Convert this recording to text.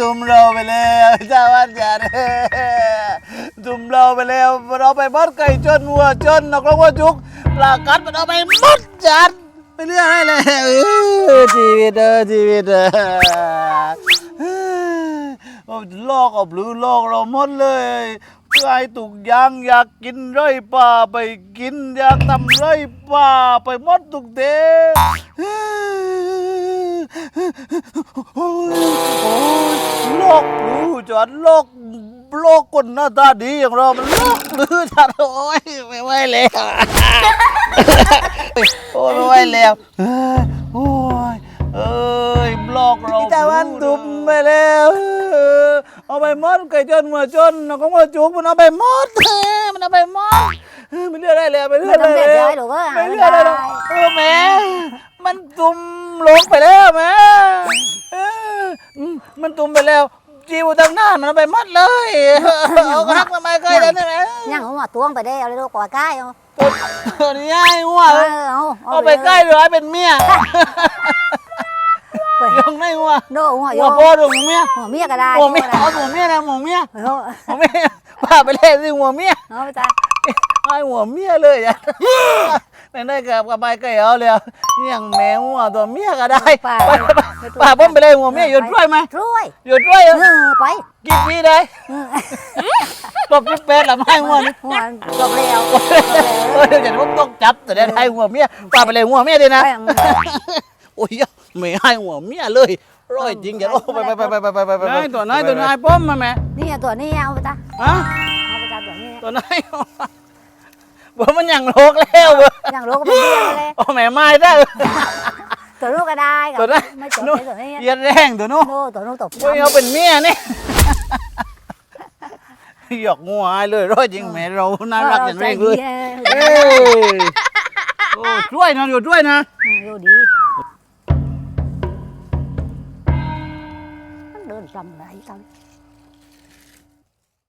ตุ่มเราไปแล้วจ้าวันอย่าเด้อตุ่มเราไปแล้วเราไปมดไก่จนวัวจนนกกระวัวจุกปลากัดมันเอาไปหมดจัดไปเรื่อยเลยชีวิตเออชีวิตเออเออเอาลอกเอาหรือลอกเราหมดเลยไก่ตุกยางอยากกินไรป่าไปกินอยากทำไรป่าไปหมดทุกเดโอ้ยโอ้ยโล กรือจอดโลกโลกคนหน้าตาดีอย่างเรามันโลกรือจัดโอ้ยไม่ไหวแล้วโอ้ยไม่ไหวแล้วเอ้ยโอ้ยเอ้ยบล็อกเราพี่ตะวันตุ่มไปแล้วเออเอาไปมดไก่จนหัวจนนกของหัวจุกมันเอาไปมดเออมันเอาไปมดเออไม่เลือกได้แล้วไม่เลือกได้แล้วไม่เลือกได้แล้วเออแม่มันตุ่มลงไปแล้วแม่เออมมันตุ่มไปแล้ว จีวตั้งหน้ามันเอาไปหมดเลยเอากระหักทำไมเคยได้ไหมยังหัวตวงไปได้เอาเลยลูกกว่าใกล้เอาเออนี่ไอ้หัวเออเอาเอาไปใกล้หรือให้เป็นเมียยังไม่หัวโดหัวโยหัวพ่อหรือหัวเมียหัวเมียก็ได้หัวเมียเอาหัวเมียนะหัวเมียหัวเมียป้าไปเล่นสิหัวเมียเอาไปจ้าไอหัวเมียเลยอะ ไม่ได้กับกับไปไก่เอาเลยยังแมวหัวตัวเมียก็ได้ป้าป้อมไปเลยหัวเมียหยุดด้วยไหมช่วยหยุดด้วยเออไปกี่ปีได้เออตบที่เป็ดละไม่หัวนี่หัวจบแล้วเออเดี๋ยวผมต้องจับแต่ได้หัวเมียป้าไปเลยหัวเมียดีนะโอ้ยไม่ให้หัวเมียเลยร้อยจริงอย่าโอ้ไปไปไปไปไปไปไปไปตัวไหนตัวไหนป้อมมาแม่นี่ตัวนี้เอาไปจ้าฮะเอาไปจ้าตัวนี้ตัวไหน บ่มันยังโลกแล้วเว้ยยังลูกก็เป็นเบี้ยเลยโอ้แม่ไม้ได้ตัวลูกก็ได้ตัวไหนไม่จบนู้นเลยตัวนี้เยียดแรงตัวนู้นโน่ตัวนู้นตบโอ้ยเขาเป็นเมียนี่หยอกงัวให้เลยร้อยจริงแม่เราน่ารักอย่างแรงเลยเอ้ยโอ้ช่วยนะอยู่ช่วยนะดูดีมันเดินจำไหนกัน